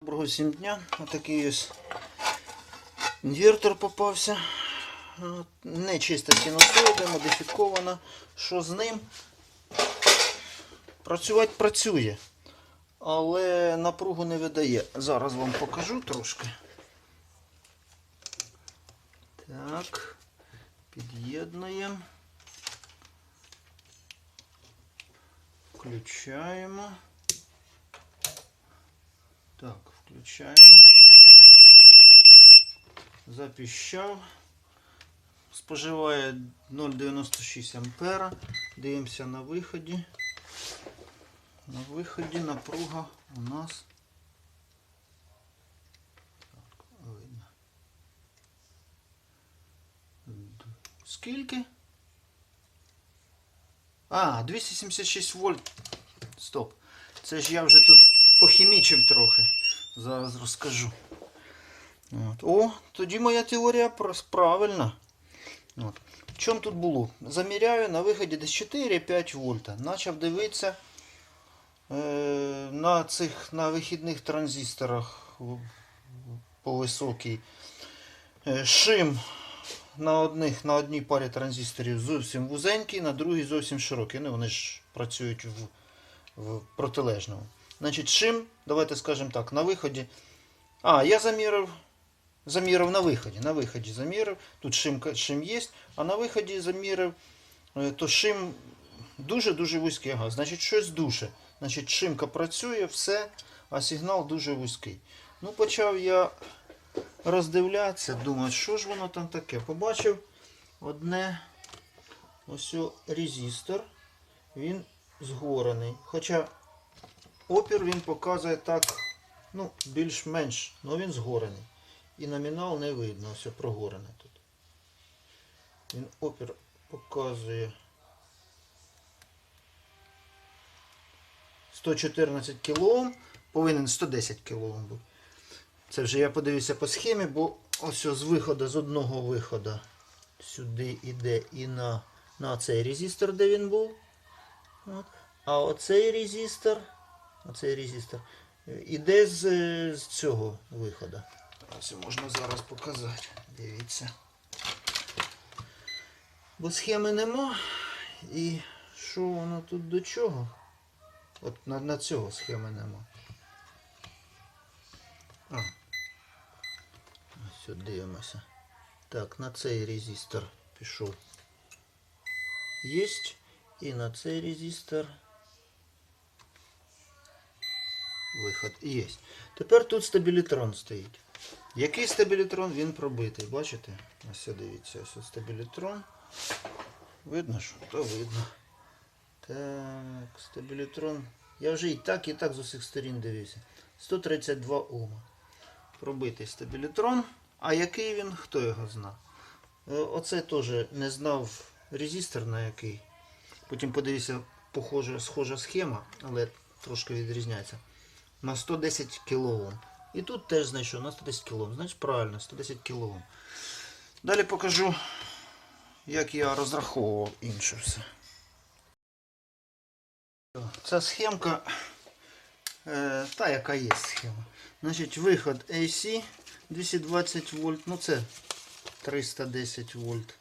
Доброго всім дня. Отакий ось інвертор попався. От, Не чиста модифікована. Що з ним? Працювати працює. Але напругу не видає. Зараз вам покажу трошки. Так. Під'єднуємо. Включаємо. Так, включаємо. Запіщав. Споживає 0,96 ампера. Дивимося на виході. На виході напруга у нас. Так, видно. Скільки? А, 276 вольт. Стоп. Це ж я вже тут похімічив трохи. Зараз розкажу. От. О, тоді моя теорія правильна. От. В чому тут було? Заміряю на виході десь 4-5 вольта. Начав дивитися е, на цих на вихідних транзисторах по високій. Е, шим на одних, на одній парі транзисторів зовсім вузенький, на другій зовсім широкий. Ну, вони ж працюють в, в протилежному. Значить, шим, давайте скажемо так, на виході. А, я замірив. Замірив на виході. На виході замірив. Тут шим, шим є, а на виході замірив, е, то шим дуже-дуже вузький. Ага, значить, щось душе. Значить, шимка працює, все, а сигнал дуже вузький. Ну, почав я роздивлятися, думаю, що ж воно там таке. Побачив одне ось резистор. Він згорений. Хоча опір він показує так, ну, більш-менш, але він згорений. І номінал не видно, ось прогорене тут. Він опір показує 114 кОм, повинен 110 кОм бути. Це вже я подивився по схемі, бо ось з виходу, з одного виходу сюди йде і на, на цей резистор, де він був. От. А оцей резистор, оцей резистор іде з, з цього виходу. Ось можна зараз показати. Дивіться. Бо схеми нема. І що воно тут до чого? От на, на цього схеми нема. А. Ось дивимося. Так, на цей резистор пішов. Єсть. І на цей резистор. Виход є. Тепер тут стабілітрон стоїть. Який стабілітрон? Він пробитий. Бачите? Ось дивіться, ось стабілітрон. Видно, що? То видно. Так, стабілітрон. Я вже і так, і так з усіх сторін дивився. 132 Ома. Пробитий стабілітрон. А який він, хто його зна? Е, Оце теж не знав резистор на який. Потім подивився, похожа, схожа схема, але трошки відрізняється. На 110 кОм. І тут теж знайшов на 110 кОм. Значить правильно, 110 кОм. Далі покажу, як я розраховував інше все. Ця схемка, е, та яка є схема. Значить, виход AC 220 вольт, ну це 310 вольт.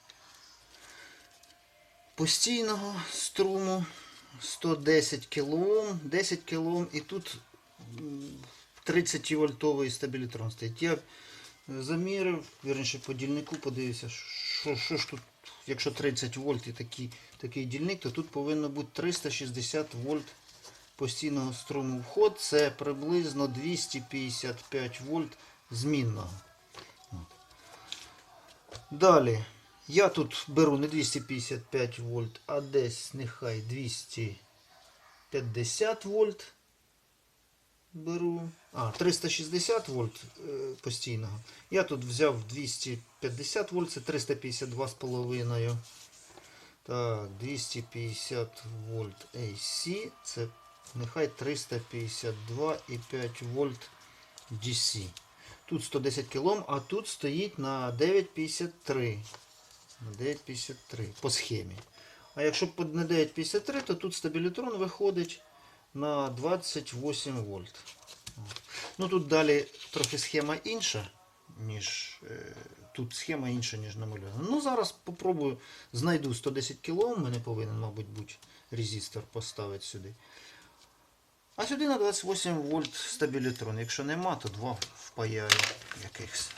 Постійного струму 110 кОм, 10 кОм і тут м, 30 вольтовий стабілітрон стоїть. Я замірив, вірніше по дільнику подивився, що, що ж тут, якщо 30 вольт і такий, такий дільник, то тут повинно бути 360 вольт постійного струму вход. Це приблизно 255 вольт змінного. Далі. Я тут беру не 255 вольт, а десь нехай 250 вольт беру. А, 360 вольт е, постійного. Я тут взяв 250 вольт, це 352,5. Так, 250 вольт AC, це нехай 352,5 вольт DC. Тут 110 кОм, а тут стоїть на 9,53. На 9,53 по схемі. А якщо на 9,53, то тут стабілітрон виходить на 28 вольт. Ну тут далі трохи схема інша, ніж. Е, тут схема інша, ніж намальована. Ну зараз попробую, знайду 110 кг, у мене повинен, мабуть, бути резистор поставити сюди. А сюди на 28 вольт стабілітрон. Якщо нема, то два впаяю якихось.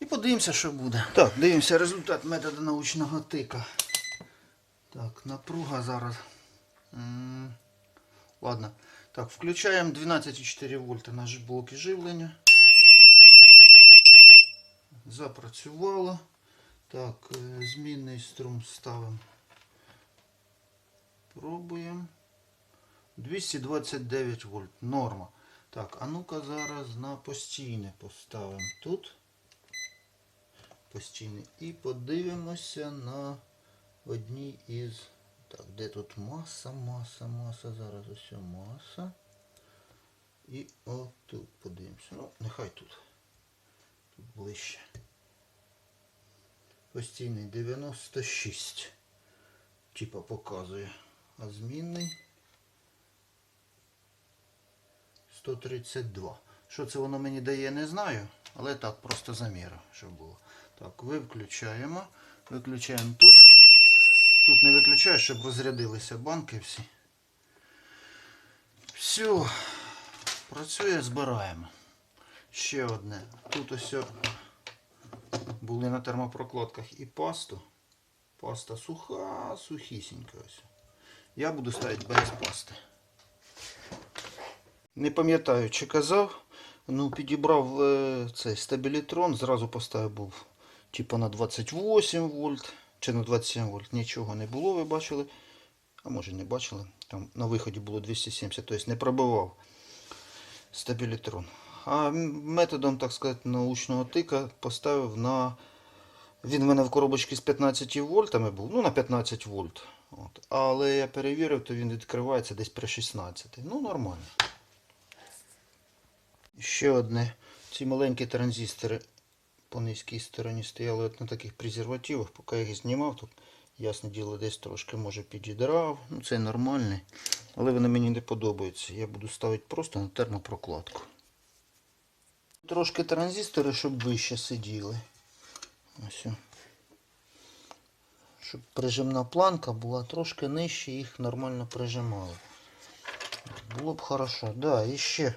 І подивимося, що буде. Так, дивимося результат методу научного тика. Так, напруга зараз. Ладно. Так, включаємо 12,4 вольта наш блоки живлення. Запрацювало. Так, е, змінний струм ставимо. Пробуємо. 229 вольт. Норма. Так, а ну-ка зараз на постійне поставимо тут. Постійне. І подивимося на одній із. Так, де тут маса, маса, маса. Зараз ось маса. І отут подивимося. Ну, нехай тут. Тут ближче. Постійний 96. Типа показує. А змінний 132. Що це воно мені дає, не знаю. Але так, просто замірив, щоб було. Так, виключаємо. Виключаємо тут. Тут не виключаю, щоб розрядилися банки всі. Все. Працює, збираємо. Ще одне. Тут ось були на термопрокладках і пасту. Паста суха, сухісінька ось. Я буду ставити без пасти. Не пам'ятаю, чи казав. Ну, підібрав е, цей стабілітрон, зразу поставив був типу на 28 вольт чи на 27 вольт. Нічого не було, ви бачили. А може не бачили. Там на виході було 270, тобто не пробивав стабілітрон. А методом, так сказати, научного тика поставив на. Він в мене в коробочці з 15 вольтами був, ну на 15 вольт. От. Але я перевірив, то він відкривається десь при 16. Ну, нормально. Ще одне. Ці маленькі транзистори по низькій стороні стояли от на таких презервативах. Поки я їх знімав, то ясне діло, десь трошки може підідрав. Ну це нормальний. Але вони мені не подобаються. Я буду ставити просто на термопрокладку. Трошки транзистори, щоб вище сиділи. Ось. Щоб прижимна планка була трошки нижче, їх нормально прижимали. Було б хорошо. Да, і ще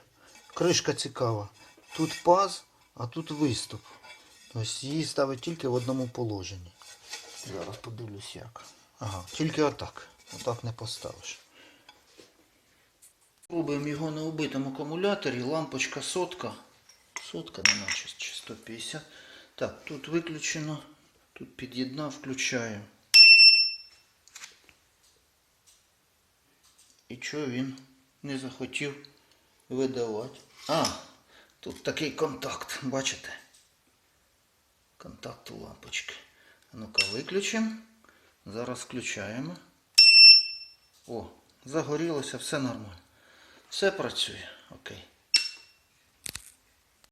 кришка цікава. Тут паз, а тут виступ. Тобто її ставить тільки в одному положенні. Зараз подивлюсь як. Ага, тільки отак. Отак не поставиш. Пробуємо його на убитому акумуляторі. Лампочка сотка. Сотка, не наче чи 150. Так, тут виключено. Тут під'єднав, включаємо. І чого він не захотів видавати? А, тут такий контакт, бачите? Контакт лампочки. Ну-ка виключимо. Зараз включаємо. О, загорілося, все нормально. Все працює. Окей.